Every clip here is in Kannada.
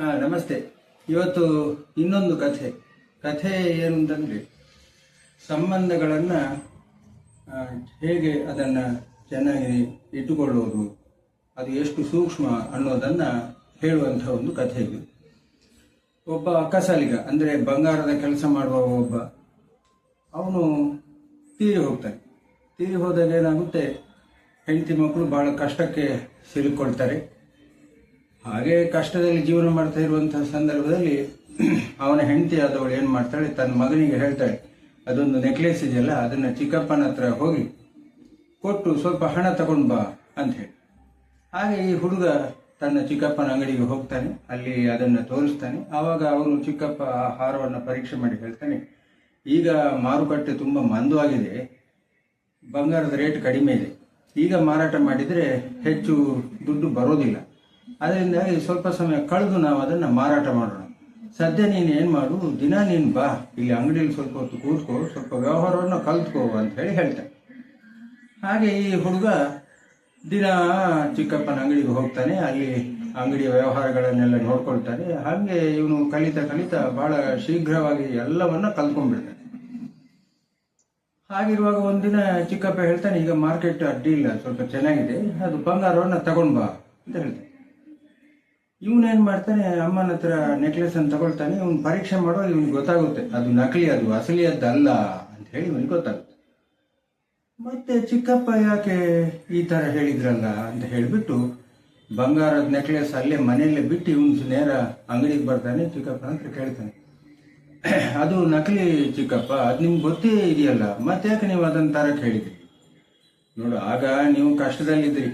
ಹಾ ನಮಸ್ತೆ. ಇವತ್ತು ಇನ್ನೊಂದು ಕಥೆ. ಕಥೆ ಏನು ಅಂತಂದರೆ ಸಂಬಂಧಗಳನ್ನು ಹೇಗೆ ಅದನ್ನ ಚೆನ್ನಾಗಿ ಇಟ್ಟುಕೊಳ್ಳುವುದು ಅದು ಎಷ್ಟು ಸೂಕ್ಷ್ಮ ಅನ್ನೋದನ್ನ ಹೇಳುವಂಥ ಒಂದು ಕಥೆ ಇದು. ಒಬ್ಬ ಅಕ್ಕಸಾಲಿಗ, ಅಂದ್ರೆ ಬಂಗಾರದ ಕೆಲಸ ಮಾಡುವ ಒಬ್ಬ, ಅವನು ತೀರಿ ಹೋಗ್ತಾನೆ. ತೀರಿ ಹೋದಾಗ ಏನಾಗುತ್ತೆ? ಹೆಂಡತಿ ಮಕ್ಕಳು ಬಹಳ ಕಷ್ಟಕ್ಕೆ ಸಿಲುಕೊಳ್ತಾರೆ. ಹಾಗೆ ಕಷ್ಟದಲ್ಲಿ ಜೀವನ ಮಾಡ್ತಾ ಇರುವಂತಹ ಸಂದರ್ಭದಲ್ಲಿ ಅವನ ಹೆಂಡತಿ ಆದವಳು ಏನ್ ಮಾಡ್ತಾಳೆ? ತನ್ನ ಮಗನಿಗೆ ಹೇಳ್ತಾಳೆ, ಅದೊಂದು ನೆಕ್ಲೆಸ್ ಇದೆಯಲ್ಲ, ಅದನ್ನ ಚಿಕ್ಕಪ್ಪನ ಹತ್ರ ಹೋಗಿ ಕೊಟ್ಟು ಸ್ವಲ್ಪ ಹಣ ತಗೊಂಡ್ ಬಾ ಅಂತ ಹೇಳಿ. ಹಾಗೆ ಈ ಹುಡುಗ ತನ್ನ ಚಿಕ್ಕಪ್ಪನ ಅಂಗಡಿಗೆ ಹೋಗ್ತಾನೆ, ಅಲ್ಲಿ ಅದನ್ನ ತೋರಿಸ್ತಾನೆ. ಆವಾಗ ಅವನು ಚಿಕ್ಕಪ್ಪ ಆ ಹಾರವನ್ನು ಪರೀಕ್ಷೆ ಮಾಡಿ ಹೇಳ್ತಾನೆ, ಈಗ ಮಾರುಕಟ್ಟೆ ತುಂಬಾ ಮಂದವಾಗಿದೆ ಬಂಗಾರದ ರೇಟ್ ಕಡಿಮೆ ಇದೆ. ಈಗ ಮಾರಾಟ ಮಾಡಿದರೆ ಹೆಚ್ಚು ದುಡ್ಡು ಬರೋದಿಲ್ಲ. ಅದರಿಂದಾಗಿ ಸ್ವಲ್ಪ ಸಮಯ ಕಳೆದು ನಾವು ಅದನ್ನು ಮಾರಾಟ ಮಾಡೋಣ. ಸದ್ಯ ನೀನು ಏನು ಮಾಡು, ದಿನ ನೀನು ಬಾ. ಇಲ್ಲಿ ಅಂಗಡಿಯಲ್ಲಿ ಸ್ವಲ್ಪ ಹೊತ್ತು ಕೂತ್ಕೋ, ಸ್ವಲ್ಪ ವ್ಯವಹಾರವನ್ನು ಕಲ್ತ್ಕೋ ಅಂತ ಹೇಳಿ ಹೇಳ್ತಾನೆ ಹಾಗೆ ಈ ಹುಡುಗ ದಿನ ಚಿಕ್ಕಪ್ಪನ ಅಂಗಡಿಗೆ ಹೋಗ್ತಾನೆ. ಅಲ್ಲಿ ಅಂಗಡಿಯ ವ್ಯವಹಾರಗಳನ್ನೆಲ್ಲ ನೋಡ್ಕೊಳ್ತಾನೆ. ಹಾಗೆ ಇವನು ಕಲಿತಾ ಕಲಿತಾ ಬಹಳ ಶೀಘ್ರವಾಗಿ ಎಲ್ಲವನ್ನ ಕಲ್ತ್ಕೊಂಡ್ಬಿಡ್ತಾನೆ. ಹಾಗಿರುವಾಗ ಒಂದಿನ ಚಿಕ್ಕಪ್ಪ ಹೇಳ್ತಾನೆ, ಈಗ ಮಾರ್ಕೆಟ್ ಅಡ್ಡಿ ಇಲ್ಲ, ಸ್ವಲ್ಪ ಚೆನ್ನಾಗಿದೆ. ಅದು ಬಂಗಾರವನ್ನು ತಗೊಂಡ್ಬಾ ಅಂತ ಹೇಳ್ತಾನೆ. ಇವನೇನ್ ಮಾಡ್ತಾನೆ, ಅಮ್ಮನ ಹತ್ರ ನೆಕ್ಲೆಸ್ ಅನ್ನು ತಗೊಳ್ತಾನೆ, ಇವ್ನು ಪರೀಕ್ಷೆ ಮಾಡುವಾಗ ಇವನ್ ಗೊತ್ತಾಗುತ್ತೆ, ಅದು ನಕಲಿ, ಅದು ಅಸಲಿಯದ್ದಲ್ಲ ಅಂತ ಹೇಳಿ ಇವನಿಗೆ ಗೊತ್ತಾಗುತ್ತೆ. ಮತ್ತೆ ಚಿಕ್ಕಪ್ಪ ಯಾಕೆ ಈ ತರ ಹೇಳಿದ್ರಲ್ಲ ಅಂತ ಹೇಳಿಬಿಟ್ಟು ಬಂಗಾರದ ನೆಕ್ಲೆಸ್ ಅಲ್ಲೇ ಮನೆಯಲ್ಲೇ ಬಿಟ್ಟು ಇವನು ನೇರ ಅಂಗಡಿಗೆ ಬರ್ತಾನೆ, ಚಿಕ್ಕಪ್ಪ ಅಂತ ಕೇಳ್ತಾನೆ. ಅದು ನಕಲಿ ಚಿಕ್ಕಪ್ಪ, ಅದು ನಿಮ್ಗೆ ಗೊತ್ತೇ ಇದೆಯಲ್ಲ ಮತ್ತೆ ಯಾಕೆ ನೀವು ಅದನ್ನು ತರಕ್ಕೆ ಹೇಳಿದ್ರಿ? ನೋಡು, ಆಗ ನೀವು ಕಷ್ಟದಲ್ಲಿದ್ರಿ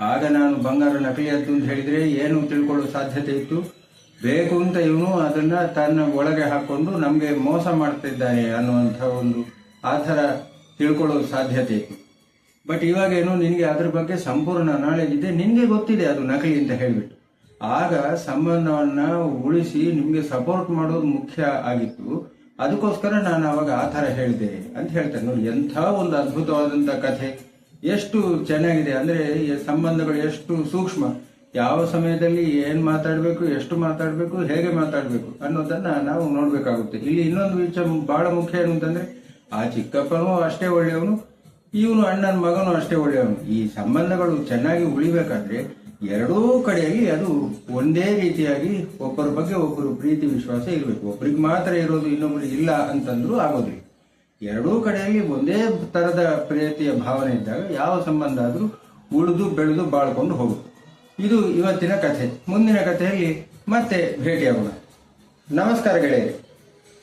ಆಗ ನಾನು ಬಂಗಾರ ನಕಲಿಯದ್ದು ಅಂತ ಹೇಳಿದ್ರೆ ಏನು ತಿಳ್ಕೊಳ್ಳೋ ಸಾಧ್ಯತೆ ಇತ್ತು? ಬೇಕು ಅಂತ ಇವನು ಅದನ್ನ ತನ್ನ ಒಳಗೆ ಹಾಕೊಂಡು ನಮಗೆ ಮೋಸ ಮಾಡ್ತಿದ್ದಾನೆ ಅನ್ನುವಂಥ ಒಂದು ಆ ಥರ ತಿಳ್ಕೊಳ್ಳೋ ಸಾಧ್ಯತೆ ಇತ್ತು. ಬಟ್ ಇವಾಗ ಏನು, ನಿನಗೆ ಅದ್ರ ಬಗ್ಗೆ ಸಂಪೂರ್ಣ ನಾಲೆಜ್ ಇದೆ. ನಿನಗೆ ಗೊತ್ತಿದೆ ಅದು ನಕಲಿ ಅಂತ ಹೇಳಿಬಿಟ್ಟು. ಆಗ ಸಂಬಂಧವನ್ನು ಉಳಿಸಿ ನಿಮಗೆ ಸಪೋರ್ಟ್ ಮಾಡೋದು ಮುಖ್ಯ ಆಗಿತ್ತು. ಅದಕ್ಕೋಸ್ಕರ ನಾನು ಅವಾಗ ಆ ಥರ ಹೇಳಿದೆ ಅಂತ ಹೇಳ್ತೇನೆ. ನೋಡಿ, ಎಂಥ ಒಂದು ಅದ್ಭುತವಾದಂಥ ಕಥೆ. ಎಷ್ಟು ಚೆನ್ನಾಗಿದೆ ಅಂದ್ರೆ ಸಂಬಂಧಗಳು ಎಷ್ಟು ಸೂಕ್ಷ್ಮ. ಯಾವ ಸಮಯದಲ್ಲಿ ಏನ್ ಮಾತಾಡಬೇಕು, ಎಷ್ಟು ಮಾತಾಡಬೇಕು, ಹೇಗೆ ಮಾತಾಡಬೇಕು ಅನ್ನೋದನ್ನ ನಾವು ನೋಡ್ಬೇಕಾಗುತ್ತೆ. ಇಲ್ಲಿ ಇನ್ನೊಂದು ವಿಚಾರ ಬಹಳ ಮುಖ್ಯ ಏನು ಅಂತಂದ್ರೆ, ಆ ಚಿಕ್ಕಪ್ಪನೂ ಅಷ್ಟೇ ಒಳ್ಳೆಯವನು, ಇವನು ಅಣ್ಣನ ಮಗನು ಅಷ್ಟೇ ಒಳ್ಳೆಯವನು. ಈ ಸಂಬಂಧಗಳು ಚೆನ್ನಾಗಿ ಉಳಿಬೇಕಾದ್ರೆ ಎರಡೂ ಕಡೆಯಲ್ಲಿ ಅದು ಒಂದೇ ರೀತಿಯಾಗಿ ಒಬ್ಬರ ಬಗ್ಗೆ ಒಬ್ಬರು ಪ್ರೀತಿ, ವಿಶ್ವಾಸ ಇರಬೇಕು. ಒಬ್ರಿಗೆ ಮಾತ್ರ ಇರೋದು ಇನ್ನೊಬ್ರಿಗೆ ಇಲ್ಲ ಅಂತಂದ್ರೂ ಆಗೋದಿಲ್ಲ. ಎರಡೂ ಕಡೆಯಲ್ಲಿ ಒಂದೇ ತರದ ಪ್ರೀತಿಯ ಭಾವನೆ ಇದ್ದಾಗ ಯಾವ ಸಂಬಂಧ ಆದರೂ ಉಳಿದು ಬೆಳೆದು ಬಾಳ್ಕೊಂಡು ಹೋಗುತ್ತೆ ಇದು ಇವತ್ತಿನ ಕಥೆ. ಮುಂದಿನ ಕಥೆಯಲ್ಲಿ ಮತ್ತೆ ಭೇಟಿಯಾಗೋಣ. ನಮಸ್ಕಾರ ಗೆಳೆಯರೆ.